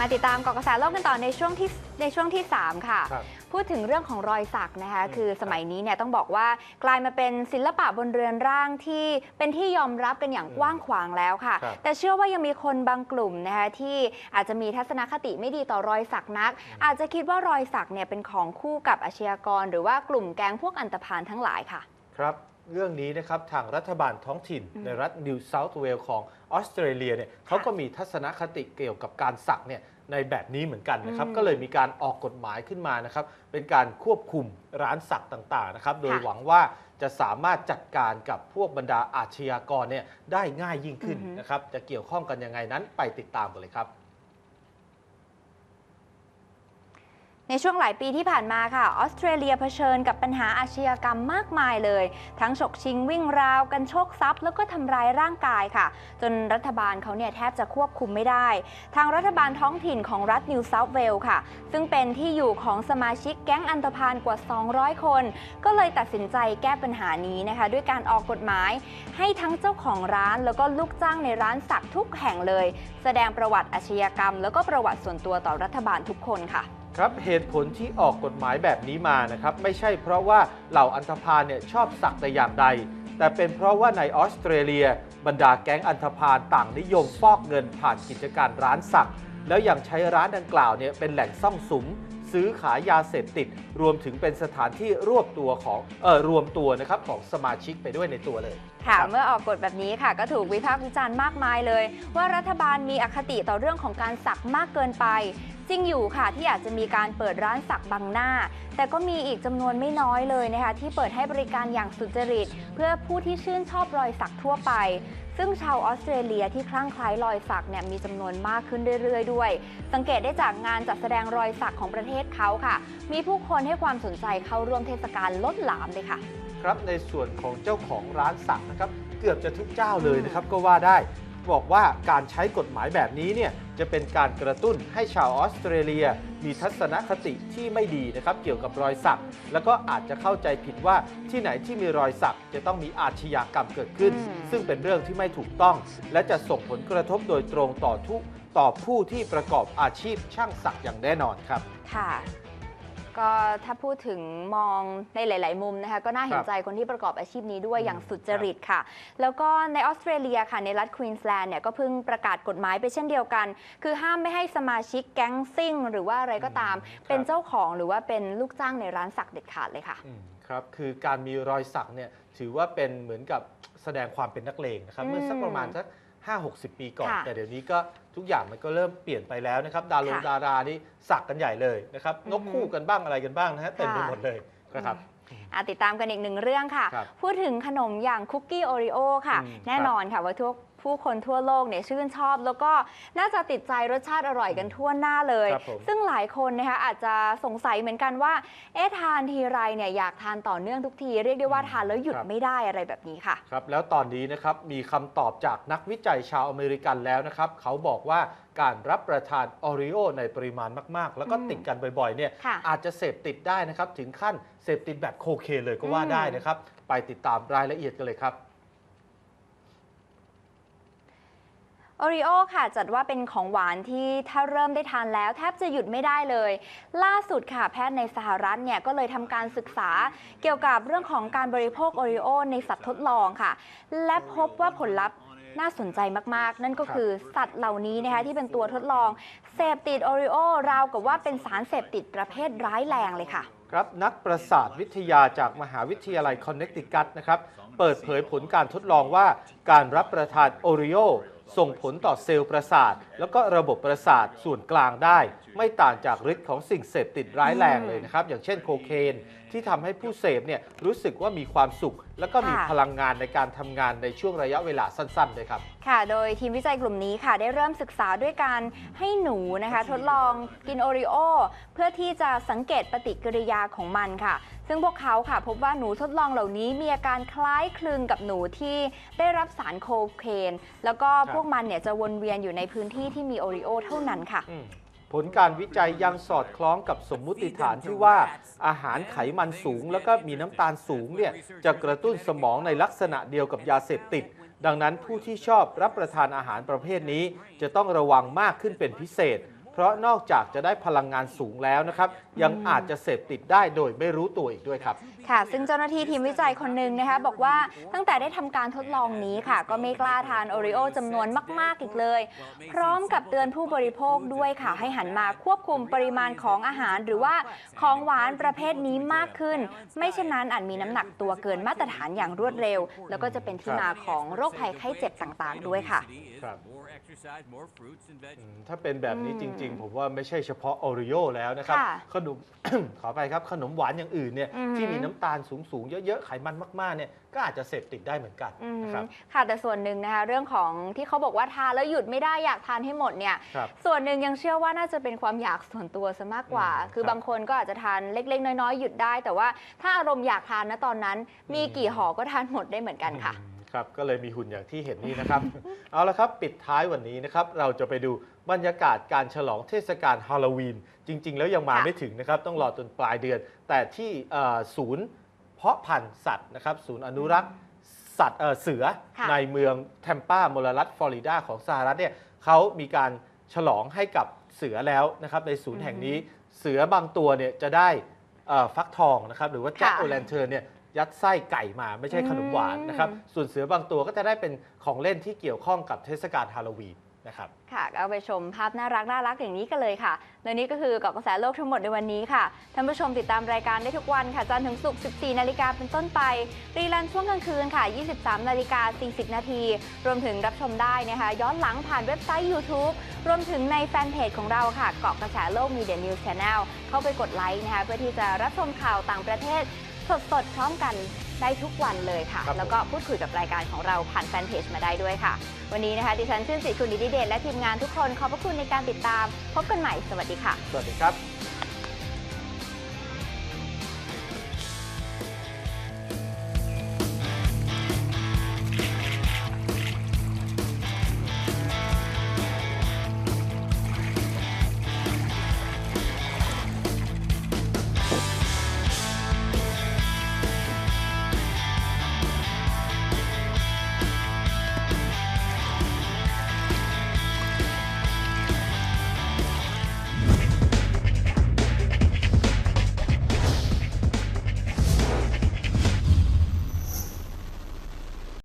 มาติดตามเกาะกระแสโลกกันต่อในช่วงที่ในช่วงที่ 3 ค่ะครับพูดถึงเรื่องของรอยสักนะคะอืมคือสมัยนี้เนี่ยต้องบอกว่ากลายมาเป็นศิลปะบนเรือนร่างที่เป็นที่ยอมรับกันอย่างอืมกว้างขวางแล้วค่ะครับแต่เชื่อว่ายังมีคนบางกลุ่มนะคะที่อาจจะมีทัศนคติไม่ดีต่อรอยสักนัก อาจจะคิดว่ารอยสักเนี่ยเป็นของคู่กับอาชญากร หรือว่ากลุ่มแก๊งพวกอันตพาลทั้งหลายค่ะ ครับ เรื่องนี้นะครับทางรัฐบาลท้องถิ่นอืมในรัฐนิวเซาท์เวลของออสเตรเลียเนี่ยเขาก็มีทัศนคติเกี่ยวกับการสักเนี่ยในแบบนี้เหมือนกันนะครับอืมก็เลยมีการออกกฎหมายขึ้นมานะครับ เป็นการควบคุมร้านสักต่างๆนะครับ โดยค่ะหวังว่าจะสามารถจัดการกับพวกบรรดาอาชญากรเนี่ยได้ง่ายยิ่งขึ้นอือฮึนะครับ จะเกี่ยวข้องกันยังไงนั้นไปติดตามกันเลยครับ ในช่วงหลายปีที่ผ่านมาค่ะออสเตรเลียเผชิญกับปัญหาอาชญากรรมมากมายเลย ทั้งฉกชิงวิ่งราวกันโชคทรัพย์ แล้วก็ทำร้ายร่างกายค่ะ จนรัฐบาลเขาเนี่ยแทบจะควบคุมไม่ได้ ทางรัฐบาลท้องถิ่นของรัฐนิวเซาท์เวลค่ะ ซึ่งเป็นที่อยู่ของสมาชิกแก๊งอันตพาลกว่า 200 คน ก็เลยตัดสินใจแก้ปัญหานี้นะคะ ด้วยการออกกฎหมาย ให้ทั้งเจ้าของร้านแล้วก็ลูกจ้างในร้านสักทุกแห่งเลย แสดงประวัติอาชญากรรม แล้วก็ประวัติส่วนตัวต่อรัฐบาลทุกคนค่ะ ครับเหตุผลที่ออกกฎหมายแบบนี้มานะครับไม่ใช่เพราะว่าเหล่าอันธพาลเนี่ยชอบสักแต่อย่างใด แต่เป็นเพราะว่าในออสเตรเลีย บรรดาแก๊งอันธพาลต่างนิยมฟอกเงินผ่านกิจการร้านสัก แล้วยังใช้ร้านดังกล่าวเนี่ยเป็นแหล่งซ่องสุม ซื้อขายยาเสพติด รวมถึงเป็นสถานที่รวบตัวของเออรวมตัวนะครับของสมาชิกไปด้วยในตัวเลยค่ะเมื่อออกกฎแบบนี้ค่ะ ก็ถูกวิพากษ์วิจารณ์มากมายเลย ว่ารัฐบาลมีอคติต่อเรื่องของการสักมากเกินไป จริงอยู่ค่ะที่อาจจะมีการเปิดร้านสักบังหน้า แต่ก็มีอีกจำนวนไม่น้อยเลยนะคะที่เปิดให้บริการอย่างสุจริต เพื่อผู้ที่ชื่นชอบรอยสักทั่วไปซึ่งชาวออสเตรเลียที่คลั่งไคล้รอยสักเนี่ยมีจำนวนมากขึ้นเรื่อยๆ ด้วย สังเกตได้จากงานจัดแสดงรอยสักของประเทศเขาค่ะ มีผู้คนให้ความสนใจเข้าร่วมเทศกาลล้นหลามเลยค่ะ ครับในส่วนของเจ้าของร้านสักนะครับเกือบจะทุกเจ้าเลยนะครับก็ว่าได้ บอกว่าการใช้กฎหมายแบบนี้เนี่ยจะเป็นการกระตุ้นให้ชาวออสเตรเลีย มีทัศนคติที่ไม่ดีนะครับเกี่ยวกับรอยสัก แล้วก็อาจจะเข้าใจผิดว่าที่ไหนที่มีรอยสัก จะต้องมีอาชญากรรมเกิดขึ้นอืมซึ่งเป็นเรื่องที่ไม่ถูกต้อง และจะส่งผลกระทบโดยตรงต่อทุกต่อผู้ที่ประกอบอาชีพช่างสักอย่างแน่นอนครับค่ะ ก็ถ้าพูดถึงมองในหลาย ๆ มุมนะคะก็น่าเห็คนรับใจคนที่ประกอบอาชีพนี้ด้วยอืมอย่างสุจริตค่ะ แล้วก็ในออสเตรเลียค่ะในรัฐควีนสแลนด์เนี่ยก็เพิ่งประกาศกฎหมายไปเช่นเดียวกัน คือห้ามไม่ให้สมาชิกแก๊งซิ่ง หรือว่าอะไรก็ตามอืมเป็นครับเจ้าของหรือว่าเป็นลูกจ้างในร้านสักเด็ดขาดเลยค่ะอืมครับคือการมีรอยสักเนี่ยถือว่าเป็นเหมือนกับแสดงความเป็นนักเลงนะครับอืมเมื่อสักประมาณสัก ห้าหกสิปีก่อน ค่ะแต่เดี๋ยวนี้ก็ทุกอย่างมันก็เริ่มเปลี่ยนไปแล้วนะครับ ดารงค่ะดารานี่สักกันใหญ่เลยนะครับอือฮึนกคู่กันบ้างอะไรกันบ้างนะฮะเต็มไปค่ะ หมดเลยนะครับ อะติดตามกันอีกหนึ่งเรื่องค่ะ ครับพูดถึงขนมอย่างคุกกี้โอริโอค่ะ อืมแน่นอนค่ะว่าทุก ผู้คนทั่วโลกเนี่ยชื่นชอบ แล้วก็น่าจะติดใจรสชาติอร่อยกันทั่วหน้าเลย ครับผม ซึ่งหลายคนนะคะอาจจะสงสัยเหมือนกันว่า เอ๊ะทานทีไรเนี่ยอยากทานต่อเนื่องทุกที เรียกได้ว่าทานแล้วหยุดไม่ได้อะไรแบบนี้ค่ะ ครับแล้วตอนนี้นะครับมีคำตอบจากนักวิจัยชาวอเมริกันแล้วนะครับ เขาบอกว่าการรับประทานโอริโอในปริมาณมาก ๆ แล้วก็อืมติดกันบ่อยๆเนี่ยค่ะอาจจะเสพติดได้นะครับ ถึงขั้นเสพติดแบบโคเคนเลยก็ว่าอืม ได้นะครับ ไปติดตามรายละเอียดกันเลยครับ โอริโอค่ะจัดว่าเป็นของหวานที่ถ้าเริ่มได้ทานแล้ว แทบจะหยุดไม่ได้เลย ล่าสุดค่ะแพทย์ในสหรัฐเนี่ยก็เลยทำการศึกษาเกี่ยวกับเรื่องของการบริโภคโอริโอในสัตว์ทดลองค่ะ และพบว่าผลลัพธ์น่าสนใจมาก ๆ นั่นก็คือสัตว์เหล่านี้นะคะที่เป็นตัวทดลองเสพติดโอริโอราวกับว่าเป็นสารเสพติดประเภทร้ายแรงเลยค่ะ ครับนักประสาทวิทยาจากมหาวิทยาลัยคอนเน c ติคัตนะครับ เปิดเผยผลการทดลองว่าการรับประทานโอริโอ ส่งผลต่อเซลล์ประสาท แล้วก็ระบบประสาทส่วนกลางได้ ไม่ต่างจากฤทธิ์ของสิ่งเสพติดร้ายแรงเลยนะครับ อย่างเช่นโคเคน ที่ทำให้ผู้เสพเนี่ยรู้สึกว่ามีความสุข แล้วก็มีค่ะพลังงานในการทำงานในช่วงระยะเวลาสั้นๆเลยครับ ค่ะ โดยทีมวิจัยกลุ่มนี้ค่ะ ได้เริ่มศึกษาด้วยการให้หนูนะคะ ทดลองกินโอริโอเพื่อที่จะสังเกตปฏิกิริยาของมันค่ะ ซึ่งพวกเขาค่ะ พบว่าหนูทดลองเหล่านี้มีอาการคล้ายคลึงกับหนูที่ได้รับสารโคเคน แล้วก็ครับพวกมันเนี่ยจะวนเวียนอยู่ในพื้นที่ที่มีโอริโอเท่านั้นค่ะอืม ผลการวิจัยยังสอดคล้องกับสมมุติฐานที่ว่า อาหารไขมันสูง แล้วก็มีน้ำตาลสูงเนี่ยจะกระตุ้นสมองในลักษณะเดียวกับยาเสพติด ดังนั้นผู้ที่ชอบรับประทานอาหารประเภทนี้ จะต้องระวังมากขึ้นเป็นพิเศษ ราะนอกจากจะได้พลังงานสูงแล้วนะครับ ยังอาจจะเสพติดได้โดยไม่รู้ตัวอีกด้วยครับ ค่ะ ซึ่งเจ้าหน้าที่ทีมวิจัยคนหนึ่งนะคะบอกว่าตั้งแต่ได้ทำการทดลองนี้ค่ะ ก็ไม่กล้าทานโอริโอจำนวนมาก ๆ อีกเลย พร้อมกับเตือนผู้บริโภคด้วยค่ะ ให้หันมาควบคุมปริมาณของอาหาร หรือว่าของหวานประเภทนี้มากขึ้น ไม่เช่นนั้นอาจมีน้ำหนักตัวเกินมาตรฐานอย่างรวดเร็ว แล้วก็จะเป็นที่มาของโรคภัยไข้เจ็บต่างๆ ด้วยค่ะครับ More exercise, more fruits and อื vegetables. มถ้าเป็นแบบนี้อืมจริงๆผมว่าไม่ใช่เฉพาะโอริโอแล้วนะครับค่ะขนม ขอไปครับขนมหวานอย่างอื่นเนี่ยอือหือที่มีน้ำตาลสูงๆ เยอะๆไขมันมากๆเนี่ยก็อาจจะเสพติดได้เหมือนกันอืมนะครับค่ะแต่ส่วนหนึ่งนะคะเรื่องของที่เขาบอกว่าทานแล้วหยุดไม่ได้อยากทานให้หมดเนี่ย ครับ ส่วนหนึ่งยังเชื่อว่าน่าจะเป็นความอยากส่วนตัวซะมากกว่า อืมคือครับบางคนก็อาจจะทานเล็ก ๆ น้อยๆหยุดได้ แต่ว่าถ้าอารมณ์อยากทานนะตอนนั้น มีอืม กี่ห่อก็ทานหมดได้เหมือนกันค่ะ อืม ครับก็เลยมีหุ่นอย่างที่เห็นนี่นะครับ เอาละครับปิดท้ายวันนี้นะครับเราจะไปดูบรรยากาศการฉลองเทศกาลฮาโลวีน จริง ๆ แล้วยังมาค่ะไม่ถึงนะครับ ต้องรอจนปลายเดือน แต่ที่เอ่อศูนย์เพาะพันธุ์สัตว์นะครับ ศูนย์อนุรักษ์สัตว์เอ่อเสือค่ะ ในเมืองแทมปามลรัฐฟลอริดาของสหรัฐเนี่ยเขามีการฉลองให้กับเสือแล้วนะครับในศูนย์แห่งนี้เสือบางตัวเนี่ยจะได้เอ่อฟักทองนะครับหรือว่าแจ็คค่ะ โอแลนเทอร์เนี่ย ยัดไส้ไก่มาไม่ใช่ขนมหวานนะครับอืมส่วนเสือบางตัวก็จะได้เป็นของเล่นที่เกี่ยวข้องกับเทศกาลฮาโลวีนนะครับ ค่ะก็เอาไปชมภาพน่ารักน่ารักอย่างนี้กันเลยค่ะ และนี่ก็คือเกาะกระแสโลกทั้งหมดในวันนี้ค่ะ ท่านผู้ชมติดตามรายการได้ทุกวันค่ะ จันทร์ถึงศุกร์ 14 นาฬิกาเป็นต้นไป รีลันช่วงกลางคืนค่ะ 23 นาฬิกา 40 นาที รวมถึงรับชมได้นะคะ ย้อนหลังผ่านเว็บไซต์ YouTube รวมถึงในแฟนเพจของเราค่ะ เกาะกระแสโลกมีเดียนิวส์ช n แนลเข้าไปกดไลค์นะคะ เพื่อที่จะรับชมข่าวต่างประเทศ สดๆ พร้อมกันได้ทุกวันเลยค่ะครับผมแล้วก็พูดคุยกับรายการของเราผ่านแฟนเพจมาได้ด้วยค่ะ วันนี้นะคะดิฉันชื่นสิทธิ์คุณดิดิเดชและทีมงานทุกคนขอบพระคุณในการติดตาม พบกันใหม่สวัสดีค่ะ สวัสดีครับ